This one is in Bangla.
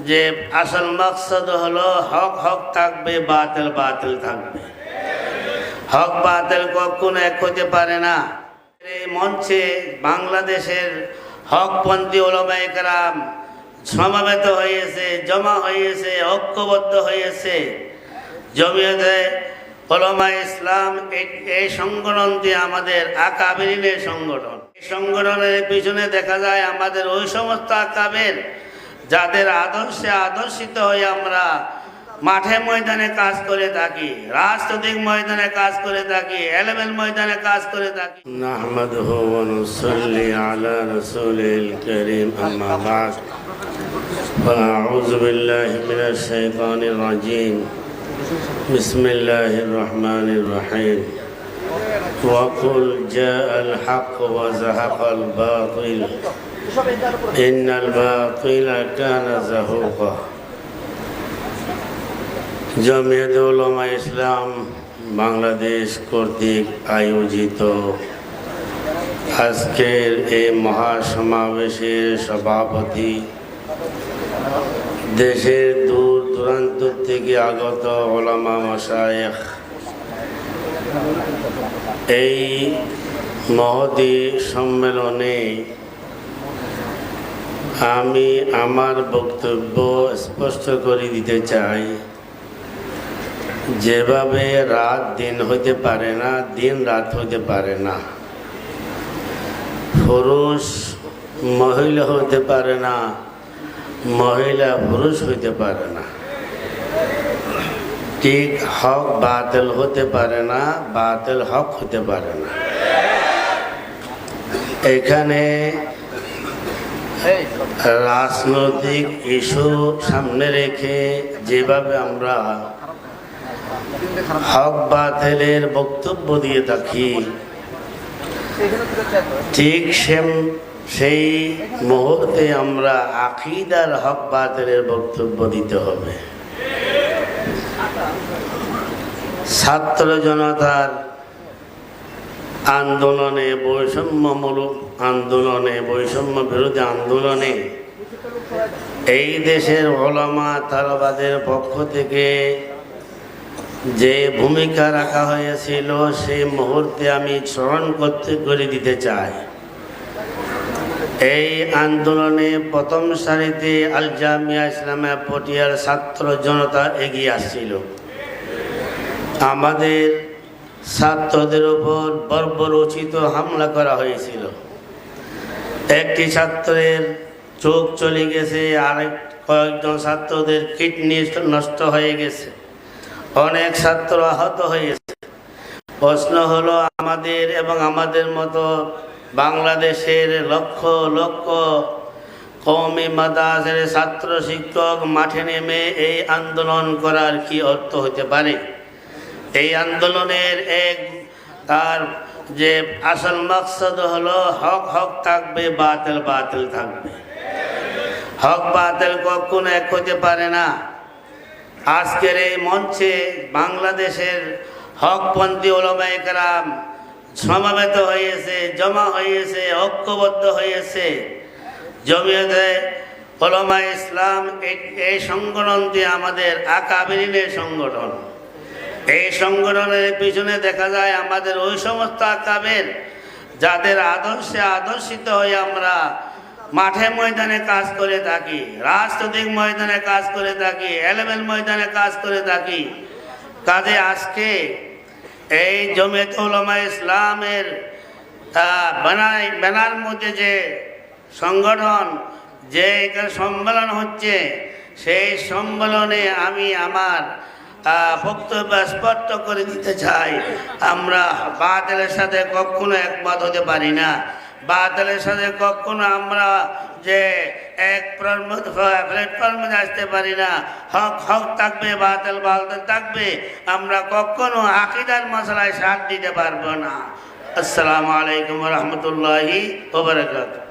যে আসল মকসদ হলো হক হক থাকবে, বাতিল বাতিল থাকবে। হক, বাতিল কখনো এক হতে পারে না। এই মঞ্চে বাংলাদেশের হকপন্থী ওলমায় কেরাম সমাবেত হয়েছে, জমা হয়েছে, ঐক্যবদ্ধ হয়েছে। জমিয়তে ওলমা ইসলাম এই- এই সংগঠনটি আমাদের আকাবেরিনের সংগঠন। এই সংগঠনের পিছনে দেখা যায় আমাদের ওই সমস্ত আকাবের যাদের আদর্শে আদর্শিত হয়ে আমরা মাঠে ময়দানে কাজ করে থাকি রাজনৈতিক ময়দানে কাজ করে থাকি এলেভেন ময়দানে কাজ করে থাকি نحمده ونصلي على رسوله الكريم أما بعد فأعوذ بالله من الشيطان الرجيم بسم الله الرحمن الرحيم وقل جاء الحق وزهق الباطل إن الباطل كان زهوقا জমিয়ত উলামা ইসলাম বাংলাদেশ কর্তৃক আয়োজিত আজকের এই মহাসমাবেশের সভাপতি দেশের দূর দূরান্ত থেকে আগত ওলামা মশায়েখ এই মহতি সম্মেলনে আমি আমার বক্তব্য স্পষ্ট করে দিতে চাই। যেভাবে রাত দিন হতে পারে না, দিন রাত হতে পারে না। পুরুষ মহিলা হতে পারে না, মহিলা পুরুষ হইতে পারে না। ঠিক হক বাতিল হতে পারে না, বাতিল হক হতে পারে না। এখানে রাজনৈতিক ইস্যু সামনে রেখে, যেভাবে আমরা হক বাতিলের বক্তব্য দিয়ে থাকি, ঠিক সেম সেই মুহূর্তে আমরা আকিদার হক বাতিলের বক্তব্য দিতে হবে। ছাত্র জনতার আন্দোলনে বৈষম্যমূলক আন্দোলনে, বৈষম্য বিরোধী আন্দোলনে এই দেশের ওলামা তালাবাদের পক্ষ থেকে যে ভূমিকা রাখা হয়েছিল সেই মুহূর্তে আমি স্মরণ করতে, করে দিতে চাই। এই আন্দোলনে প্রথম সারিতে আল জামিয়া পটিয়ার ছাত্র জনতা এগিয়ে আসছিল। আমাদের ছাত্রদের উপর বর্বরোচিত হামলা করা হয়েছিল। একটি ছাত্রের চোখ চলে গেছে, আরেক কয়েকজন ছাত্রদের কিডনি নষ্ট হয়ে গেছে। অনেক ছাত্র আহত হয়েছে প্রশ্ন হলো, আমাদের এবং আমাদের মতো বাংলাদেশের লক্ষ লক্ষ কৌমি মাদাসের ছাত্র শিক্ষক মাঠে নেমে এই আন্দোলন করার কি অর্থ হতে পারে? এই আন্দোলনের এক তার যে আসল মকসদ হলো হক হক থাকবে, বাতিল বাতিল থাকবে। হক, বাতিল কখনো এক হতে পারে না। আজকের এই মঞ্চে বাংলাদেশের হকপন্থী ওলমায় কেরাম সমাবেত হয়েছে, জমা হয়েছে, ঐক্যবদ্ধ হয়েছে। জমিয়তে ওলমা ইসলাম এই- এই সংগঠনটি আমাদের আকাবেরিনের সংগঠন। এই সংগঠনের পিছনে দেখা যায় আমাদের ওই সমস্ত আকাবের যাদের আদর্শে আদর্শিত হয়ে আমরা মাঠে ময়দানে কাজ করে থাকি, রাজনৈতিক ময়দানে কাজ করে থাকি এলেভেন ময়দানে কাজ করে থাকি। কাজে আজকে এই জমিয়ত উলামা ইসলামের ব্যানার ব্যানার মধ্যে যে সংগঠন, যে এখানে সম্মেলন হচ্ছে, সেই সম্মেলনে আমি আমার বক্তব্য স্পষ্ট করে দিতে চাই। আমরা বাতিলের সাথে কখনো একমত হতে পারি না। বাতিলের সাথে কখনো আমরা যে এক প্ল্যাটফর্মে আসতে পারি না। হক হক থাকবে, বাতিল বাতিল থাকবে। আমরা কখনো আকিদার মশলায় সাথ দিতে পারব না। আসসালামু আলাইকুম রহমতুল্লাহি ওবরাকাতুহ